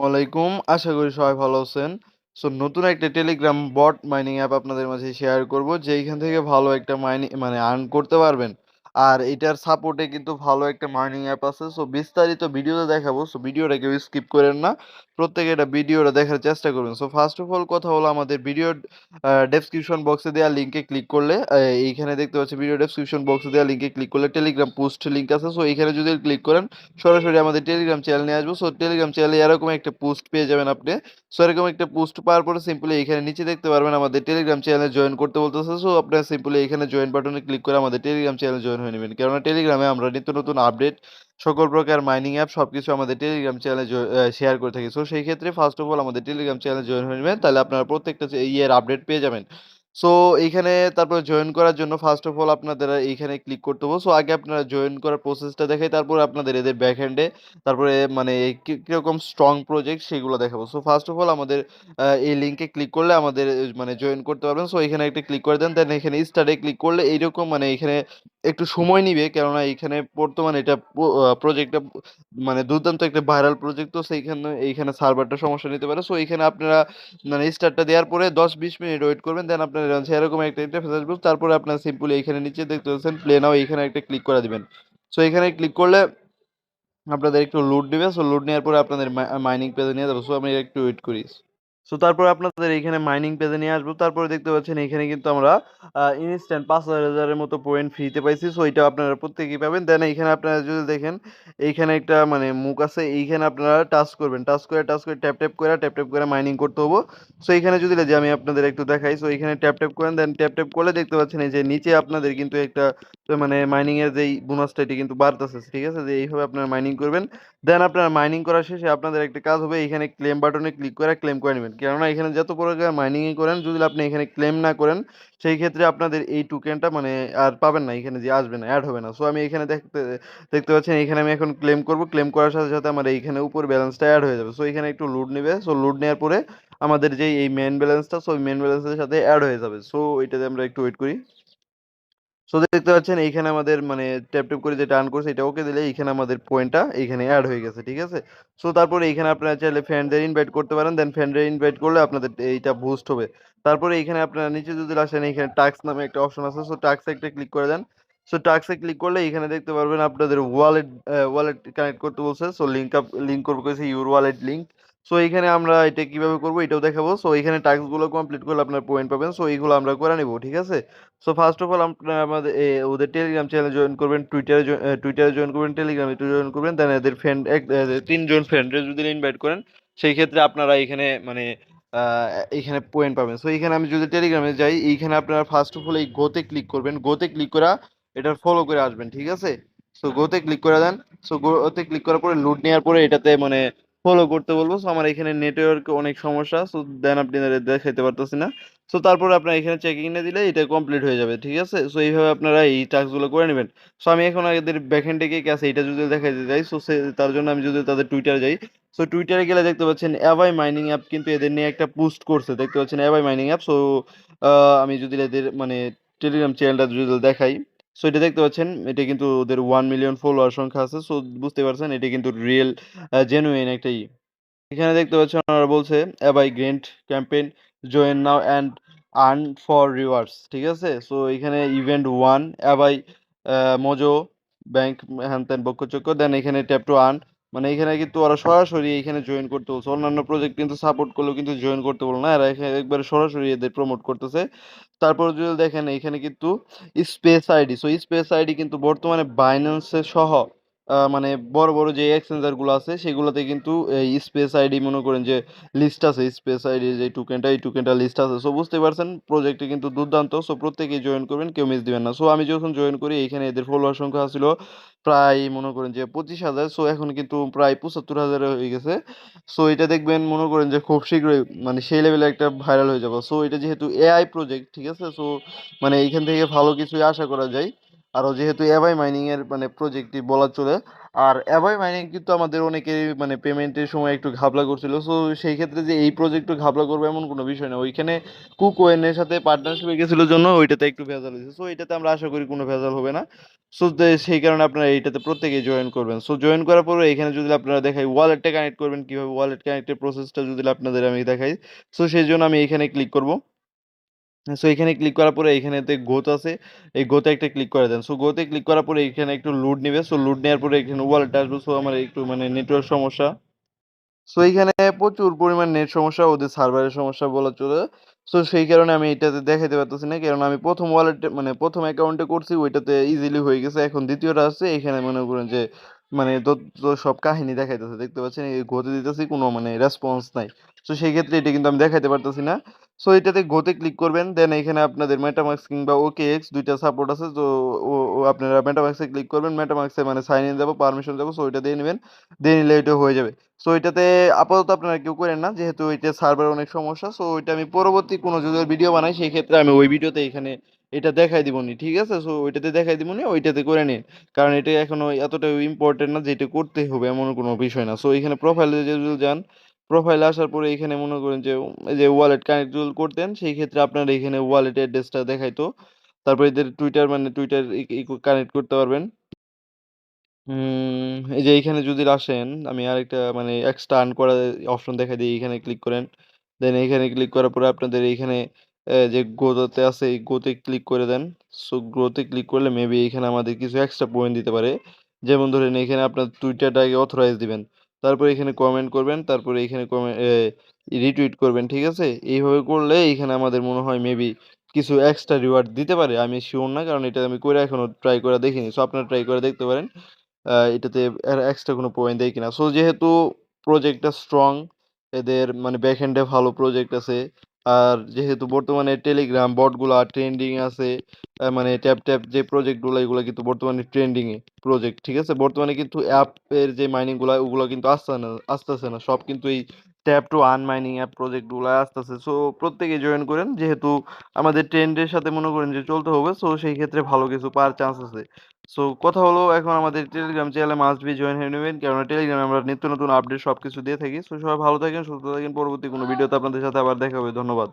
ওয়ালাইকুম, আশা করি সবাই ভালো আছেন। সো নতুন একটা টেলিগ্রাম বট মাইনিং অ্যাপ আপনাদের মাঝে শেয়ার করব, যেইখান থেকে ভালো একটা মাইনিং মানে আর্ন করতে পারবেন। আর এটার সাপোর্টে কিন্তু ভালো একটা মাইনিং অ্যাপ আছে। সো বিস্তারিত ভিডিওতে দেখাবো। সো ভিডিওটা কেউ স্কিপ করেন না। প্রত্যেকে এটা ভিডিওটা দেখার চেষ্টা করবেন সো ফার্স্ট অফ অল কথা হলো আমাদের ভিডিও ডেসক্রিপশন বক্সে দেওয়া লিঙ্কে ক্লিক করলে এইখানে দেখতে পাচ্ছি ভিডিও ডেসক্রিপশন বক্সে দেওয়া লিঙ্কে ক্লিক করলে টেলিগ্রাম পোস্ট লিঙ্ক আছে। সো এইখানে যদি ক্লিক করেন, সরাসরি আমাদের টেলিগ্রাম চ্যানেল নিয়ে আসব। সো টেলিগ্রাম চ্যানেলে এরকম একটা পোস্ট পেয়ে যাবেন আপনি। সো এরকম একটা পোস্ট পাওয়ার পরে সিম্পলি এখানে নিচে দেখতে পারবেন আমাদের টেলিগ্রাম চ্যানেলে জয়েন করতে বলতেছে। সো আপনারা সিম্পলি এখানে জয়েন বাটনে ক্লিক করে আমাদের টেলিগ্রাম চ্যানেলে জয়েন হয়ে নেবেন। কেননা টেলিগ্রামে আমরা নিত্য নতুন আপডেট সকল প্রকার মাইনিং অ্যাপ সবকিছু আমাদের টেলিগ্রাম চ্যানেলে শেয়ার করে থাকি। সো সেই ক্ষেত্রে ফার্স্ট অফ অল আমাদের টেলিগ্রাম চ্যানেলে জয়েন হয়ে নেবেন, তাহলে আপনারা প্রত্যেকটা ইয়ের আপডেট পেয়ে যাবেন। সো এইখানে তারপরে জয়েন করার জন্য ফার্স্ট অফ অল আপনাদের এইখানে ক্লিক করতে হবে। সো আগে আপনারা জয়েন করার প্রসেসটা দেখাই, তারপরে আপনাদের এদের ব্যাক হ্যান্ডে তারপরে মানে কীরকম স্ট্রং প্রজেক্ট সেগুলো দেখাবো। সো ফার্স্ট অফ অল আমাদের এই লিঙ্কে ক্লিক করলে আমাদের মানে জয়েন করতে পারবেন। সো এখানে একটা ক্লিক করে দেন দেন এখানে স্টার্টে ক্লিক করলে এইরকম মানে এখানে একটু সময় নিবে। কেননা এইখানে বর্তমানে এটা প্রজেক্টটা মানে দুর্দান্ত একটা ভাইরাল প্রজেক্ট তো সেইখানে, এইখানে সার্ভারটা সমস্যা নিতে পারে। সো এইখানে আপনারা মানে স্টার্টটা দেওয়ার পরে দশ বিশ মিনিট ওয়েট করবেন। দেন আপনার এরকম একটা ইন্টারফেস আসবে। তারপরে আপনার সিম্পলি এইখানে নিচে দেখতে পাচ্ছেন প্লে নাও এখানে একটা ক্লিক করে দিবেন। সো এখানে ক্লিক করলে আপনাদের একটু লোড দিবে সো লোড নেওয়ার পরে আপনাদের মাইনিং পেজে নিয়ে যাব। সো আমি একটু ওয়েট করি। সো তারপর আপনাদের এইখানে মাইনিং পেজে নিয়ে আসব। তারপরে দেখতে পাচ্ছেন এখানে কিন্তু আমরা ইনস্ট্যান্ট পাঁচ হাজারের মতো পয়েন্ট ফ্রিতে পাইছি। সো এটা আপনারা প্রত্যেকেই পাবেন। দেন এইখানে আপনারা যদি দেখেন এইখানে একটা মানে মুখ আছে, এইখানে আপনারা টাচ করবেন। টাচ করে টাচ করে ট্যাপ ট্যাপ করে ট্যাপ ট্যাপ করে মাইনিং করতে হব। সো এখানে যদি যে আমি আপনাদের একটু দেখাই সো এখানে ট্যাপ ট্যাপ করেন দেন ট্যাপ ট্যাপ করলে দেখতে পাচ্ছেন এই যে নিচে আপনাদের কিন্তু একটা মানে মাইনিংয়ের যেই বোনাসটা এটি কিন্তু বাড়তেছে, ঠিক আছে? যে এইভাবে আপনারা মাইনিং করবেন। দেন আপনারা মাইনিং করা শেষে আপনাদের একটা কাজ হবে, এখানে ক্লেম বাটনে ক্লিক করে ক্লেম করে নেবেন। কেননা এখানে যত প্রকার মাইনিং করেন, যদি আপনি এখানে ক্লেম না করেন, সেই ক্ষেত্রে আপনাদের এই টুকেনটা মানে আর পাবেন না, এখানে যে আসবে না অ্যাড হবে না। সো আমি এখানে দেখতে দেখতে পাচ্ছেন এখানে আমি এখন ক্লেম করব। ক্লেম করার সাথে সাথে আমার এইখানে উপর ব্যালেন্সটা অ্যাড হয়ে যাবে। সো এখানে একটু লোড নেবে। সো লোড নেওয়ার পরে আমাদের যে এই মেন ব্যালেন্সটা সো মেন ব্যালেন্সের সাথে অ্যাড হয়ে যাবে। সো এটাতে আমরা একটু ওয়েট করি। সো দেখতে পাচ্ছেন, এইখানে আমাদের মানে ট্যাপ ট্যাপ করে যেটা আর্ন করছে, এটা ওকে দিলে এইখানে আমাদের পয়েন্টটা এইখানে অ্যাড হয়ে গেছে, ঠিক আছে? সো তারপরে এইখানে আপনারা চাইলে ফ্রেন্ডদের ইনভাইট করতে পারেন দেন ফ্রেন্ডদের ইনভাইট করলে আপনাদের এইটা বুস্ট হবে। তারপরে এইখানে আপনারা নিচে যদি আসেন, এইখানে টাক্স নামে একটা অপশন আছে সো টাক্সে একটা ক্লিক করে দেন। সো টাক্সে ক্লিক করলে এখানে দেখতে পারবেন আপনাদের ওয়ালেট ওয়ালেট কানেক্ট করতে বলছে। সো লিঙ্ক আপ লিঙ্ক করব করেছে ইউর ওয়ালেট লিঙ্ক সো এখানে আমরা এটা কীভাবে করব এটাও দেখাবো। সো এখানে টাস্কগুলো কমপ্লিট করলে আপনার পয়েন্ট পাবেন। সো এইগুলো আমরা করে নেব, ঠিক আছে? সো ফার্স্ট অফ অল আপনারা আমাদের ওদের টেলিগ্রাম চ্যানেলে জয়েন করবেন টুইটারে টুইটারে জয়েন করবেন টেলিগ্রামে জয়েন করবেন দেন এদের ফ্রেন্ড এক তিনজন ফ্রেন্ডে যদি ইনভাইট করেন, সেই ক্ষেত্রে আপনারা এখানে মানে এখানে পয়েন্ট পাবেন। সো এখানে আমি যদি টেলিগ্রামে যাই, এইখানে আপনারা ফার্স্ট অফ অল এই গোতে ক্লিক করবেন। গোতে ক্লিক করা, এটা ফলো করে আসবেন, ঠিক আছে? সো গোতে ক্লিক করে দেন। সো গোতে ক্লিক করার পরে লুট নেওয়ার পরে এটাতে মানে ফলো করতে বলব। সো আমার এখানে নেটওয়ার্ক অনেক সমস্যা। সো দেন আপনি দেখাইতে পারতেছি না। সো তারপর আপনার এখানে চেকিং এ দিলে এটা কমপ্লিট হয়ে যাবে, ঠিক আছে? সো এইভাবে আপনারা এই টাস্কগুলো করে নেবেন। সো আমি এখন এদের ব্যাকএন্ডে গিয়ে গেছে এটা যদি দেখাইতে যাই সো সে তার জন্য আমি যদি তাদের টুইটারে যাই সো টুইটারে গেলে দেখতে পাচ্ছেন অ্যাভাই মাইনিং অ্যাপ কিন্তু এদের নিয়ে একটা পোস্ট করছে। দেখতে পাচ্ছেন অ্যাভাই মাইনিং অ্যাপ সো আমি যদি এদের মানে টেলিগ্রাম চ্যানেলটা যদি দেখাই সো এটা দেখতে পাচ্ছেন, এটা কিন্তু ওদের ওয়ান মিলিয়ন ফলোয়ার সংখ্যা আছে। সো বুঝতে পারছেন, এটা কিন্তু রিয়েল জেনুইন একটা ই। এখানে দেখতে পাচ্ছেন, ওনারা বলছে অ্যাবাই grant campaign join now and earn for rewards ঠিক আছে? সো এখানে ইভেন্ট ওয়ান অ্যাবাই মজো ব্যাংক হ্যান ত্যান বক্কচক্য দেন এখানে ট্যাপ টু আর্ন মানে এখানে কিন্তু ওরা সরাসরি এখানে জয়েন করতে বলছে। অন্যান্য প্রজেক্ট কিন্তু সাপোর্ট করলেও কিন্তু জয়েন করতে বলো না। এরা এখানে একবারে সরাসরি এদের প্রমোট করতেছে। তারপর যদি দেখেন এখানে কিন্তু space ID so space ID কিন্তু বর্তমানে বাইন্যান্সের সহ মানে বড় বড় যে এক্সচেঞ্জারগুলো আছে, সেগুলোতে কিন্তু এই স্পেস আইডি মনে করেন যে লিস্ট আছে স্পেস আইডি যে টোকেনটা এই টোকেনটা লিস্ট আছে। সো বুঝতে পারছেন প্রজেক্টে কিন্তু দুর্দান্ত। সো প্রত্যেকেই জয়েন করবেন, কেউ মিস দিবেন না। সো আমি যখন জয়েন করি, এখানে এদের ফলোয়ার সংখ্যা ছিল প্রায় মনে করেন যে পঁচিশ হাজার। সো এখন কিন্তু প্রায় পঁচাত্তর হাজার হয়ে গেছে। সো এটা দেখবেন মনে করেন যে খুব শীঘ্রই মানে সেই লেভেলে একটা ভাইরাল হয়ে যাবে। সো এটা যেহেতু এআই প্রজেক্ট ঠিক আছে? সো মানে এইখান থেকে ভালো কিছুই আশা করা যায়। আরও যেহেতু এভাই মাইনিং এর মানে প্রজেক্টটি বলা চলে। আর এভাই মাইনিং কিন্তু আমাদের অনেকেরই মানে পেমেন্টের সময় একটু ঘাবলা করছিল। সো সেই ক্ষেত্রে যে এই প্রজেক্টও ঘাবলা করবে এমন কোনো বিষয় না। ওইখানে কুকোয়েনের সাথে পার্টনারশিপে গেছিল জন্য ওইটাতে একটু ভেজাল হয়েছে। সো এটাতে আমরা আশা করি কোনো ভেজাল হবে না। সো সেই কারণে আপনারা এইটাতে প্রত্যেকেই জয়েন করবেন। সো জয়েন করার পরে এখানে যদি আপনারা দেখাই ওয়ালেটটা কানেক্ট করবেন, কীভাবে ওয়ালেট কানেক্টের প্রসেসটা যদি আপনাদের আমি দেখাই। সো সেই জন্য আমি এখানে ক্লিক করব। সো এখানে ক্লিক করার পরে এখানেতে গোত আছে। এই গোতে একটা ক্লিক করে দেন। সো গোতে ক্লিক করার পরে এখানে একটু লোড নেবে। সো লোড নেওয়ার পরে এখানে ওয়ালেটটা আসবে। সো আমার একটু মানে নেটওয়ার্ক সমস্যা। সো এখানে প্রচুর পরিমাণ নেট সমস্যা, ওদের সার্ভারের সমস্যা বলা চলে। সো সেই কারণে আমি এটাতে দেখাতে পারতেছি না। কারণ আমি প্রথম ওয়ালেট মানে প্রথম অ্যাকাউন্টে করছি, ওইটাতে ইজিলি হয়ে গেছে। এখন দ্বিতীয়টা আসছে এখানে মনে করেন যে মানে তো সব কাহিনী দেখাইতেছে, দেখতে পাচ্ছেন? এই গতি দিতেছি, কোনো মানে রেসপন্স নাই। তো সেই ক্ষেত্রে এটা কিন্তু আমি দেখাইতে পারতেছি না। সো এটাতে গোতে ক্লিক করবেন দেন এখানে আপনাদের মেটামাক্স কিংবা ওকে এক্স দুইটা সাপোর্ট আছে, তো ও আপনারা মেটামাক্সে ক্লিক করবেন মেটামাক্সে মানে সাইন ইন যাব পারমিশন যাব সো ওইটা দিয়ে নেবেন। দিয়ে নিলে এটা হয়ে যাবে। সো এটাতে আপাতত আপনারা কেউ করেন না, যেহেতু ওইটা সার্ভার অনেক সমস্যা সো ওইটা আমি পরবর্তী কোনো যদি ভিডিও বানাই, সেই ক্ষেত্রে আমি ওই ভিডিওতে এখানে এটা দেখাই দিবনি ঠিক আছে? সো ওইটাতে দেখাই দিবনি ওইটাতে করে নিন। কারণ এটা এখনও এতটা ইম্পর্টেন্ট না যে এটা করতে হবে, এমন কোনো বিষয় না। সো এখানে প্রোফাইলে যদি যান প্রোফাইলে আসার পরে এখানে মনে করেন যে যে ওয়ালেট কানেক্ট করতেন, সেই ক্ষেত্রে আপনার এখানে ওয়ালেট অ্যাড্রেসটা দেখাইতো। তারপরে এদের টুইটার মানে টুইটার কানেক্ট করতে পারবেন। এই যে এইখানে যদি আসেন, আমি আরেকটা মানে এক্সট্রা আর্ন করার অপশন দেখাই দিই এইখানে ক্লিক করেন। দেন এইখানে ক্লিক করার পরে আপনাদের এইখানে যে গ্রো তে আছে, এই গ্রো তে ক্লিক করে দেন। সো গ্রো তে ক্লিক করলে মেবি এইখানে আমাদের কিছু এক্সট্রা পয়েন্ট দিতে পারে। যেমন ধরেন এখানে আপনার টুইটারটা আগে অথরাইজ দিবেন। তারপরে এখানে কমেন্ট করবেন। তারপরে এখানে কমেন্ট রিটুইট করবেন। ঠিক আছে? এইভাবে করলে এইখানে আমাদের মনে হয় মেবি কিছু এক্সট্রা রিওয়ার্ড দিতে পারে। আমি শিওর না। কারণ এটা আমি করে এখনও ট্রাই করে দেখিনি। সো আপনারা ট্রাই করে দেখতে পারেন। এটাতে এক্সট্রা কোনো পয়েন্ট দেয় কিনা। সো যেহেতু প্রজেক্টটা স্ট্রং, এদের মানে ব্যাকএন্ড হ্যান্ডে ভালো প্রজেক্ট আছে। আর যেহেতু বর্তমানে টেলিগ্রাম বটগুলো ট্রেন্ডিং আছে। মানে ট্যাপ, ট্যাপ যে প্রজেক্টগুলো এগুলো কিন্তু বর্তমানে ট্রেন্ডিংয়ে প্রজেক্ট। ঠিক আছে? বর্তমানে কিন্তু অ্যাপের যে মাইনিংগুলো ওগুলো কিন্তু আসতে না আসতেছে না। সব কিন্তু এই tap to earn mining app প্রজেক্টগুলো আস্তে আসতেছে। সো প্রত্যেকে জয়েন করেন। যেহেতু আমাদের ট্রেন্ডের সাথে মনে করেন যে চলতে হবে। সো সেই ক্ষেত্রে ভালো কিছু পাওয়ার চান্স আছে। সো কথা হলো এখন আমাদের টেলিগ্রাম চ্যানেলে মাস্ট বি জয়েন হয়ে নেবেন। কেননা টেলিগ্রামে আমরা নিত্য নতুন আপডেট সব কিছু দিয়ে থাকি। সো সবাই ভালো থাকেন, সুস্থ থাকেন। পরবর্তী কোনো ভিডিওতে আপনাদের সাথে আবার দেখা হবে। ধন্যবাদ।